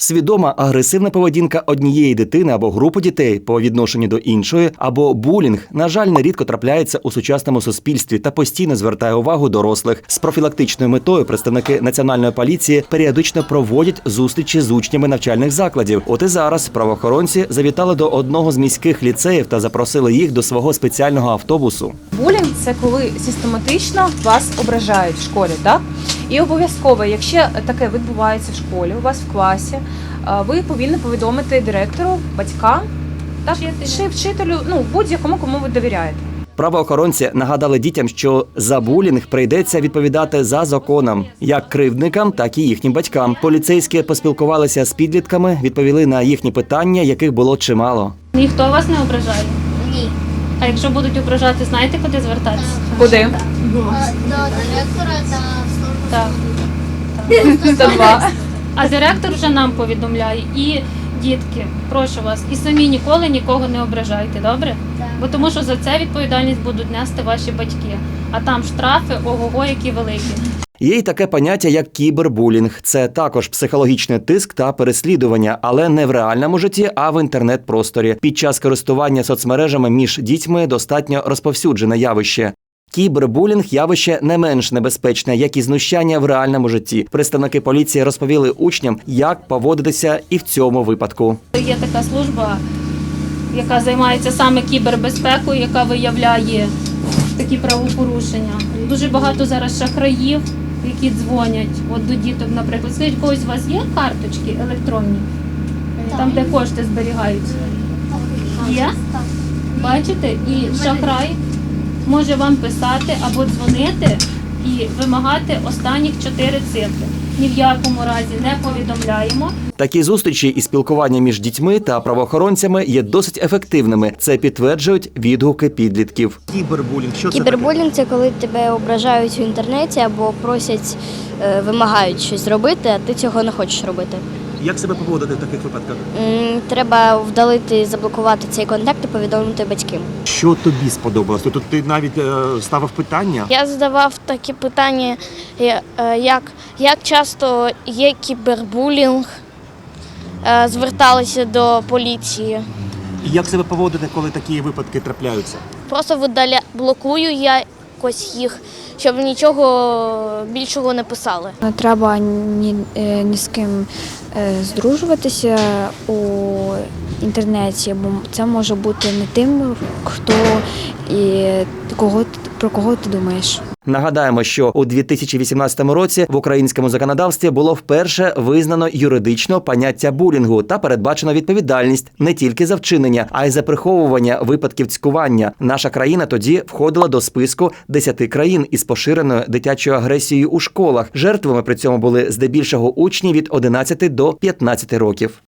Свідома агресивна поведінка однієї дитини або групи дітей по відношенню до іншої, або булінг, на жаль, нерідко трапляється у сучасному суспільстві та постійно звертає увагу дорослих. З профілактичною метою представники національної поліції періодично проводять зустрічі з учнями навчальних закладів. От і зараз правоохоронці завітали до одного з міських ліцеїв та запросили їх до свого спеціального автобусу. Булінг це коли систематично вас ображають в школі, так? І обов'язково, якщо таке відбувається в школі, у вас в класі, е, ви повинні повідомити директору, батькам так, чи вчителю, ну будь-якому, кому ви довіряєте. Правоохоронці нагадали дітям, що за булінг прийдеться відповідати за законом, як кривдникам, так і їхнім батькам. Поліцейські поспілкувалися з підлітками, відповіли на їхні питання, яких було чимало. Ніхто вас не ображає. Ні. А якщо будуть ображати, знаєте, куди звертатися? Куди? Е, До директора та Так. 102. А директор вже нам повідомляє. І дітки, прошу вас, і самі ніколи нікого не ображайте, добре? Так. Бо тому що за це відповідальність будуть нести ваші батьки. А там штрафи, ого-го, які великі. Є й таке поняття, як кібербулінг. Це також психологічний тиск та переслідування, але не в реальному житті, а в інтернет-просторі. Під час користування соцмережами між дітьми достатньо розповсюджене явище. Кібербулінг явище не менш небезпечне, як і знущання в реальному житті. Представники поліції розповіли учням, як поводитися і в цьому випадку. Є така служба, яка займається саме кібербезпекою, яка виявляє такі правопорушення. Дуже багато зараз шахраїв, які дзвонять от до діток, наприклад. Скажіть, у когось у вас є карточки електронні, там де кошти зберігаються? Є? Бачите? І шахрай може вам писати або дзвонити і вимагати останніх чотири цифри. Ні в якому разі не повідомляємо. Такі зустрічі і спілкування між дітьми та правоохоронцями є досить ефективними. Це підтверджують відгуки підлітків. Кібербулінг, що це Кібербулінг це коли тебе ображають в інтернеті або просять, е, вимагають щось зробити, а ти цього не хочеш робити. Як себе поводити в таких випадках? Треба вдалити, заблокувати цей контакт і повідомити батькам. Що тобі сподобалось? Тут ти навіть е, ставив питання. Я задавав такі питання, е, як, як часто є кібербулінг, е, зверталися до поліції. І як себе поводити, коли такі випадки трапляються? Просто видаля... блокую я якось їх, щоб нічого більшого не писали. Не треба ні, е, ні з ким е, здружуватися у інтернеті, бо це може бути не тим, хто і кого про кого ти думаєш. Нагадаємо, що у 2018 році в українському законодавстві було вперше визнано юридично поняття булінгу та передбачено відповідальність не тільки за вчинення, а й за приховування випадків цькування. Наша країна тоді входила до списку 10 країн із поширеною дитячою агресією у школах. Жертвами при цьому були здебільшого учні від 11 до 15 років.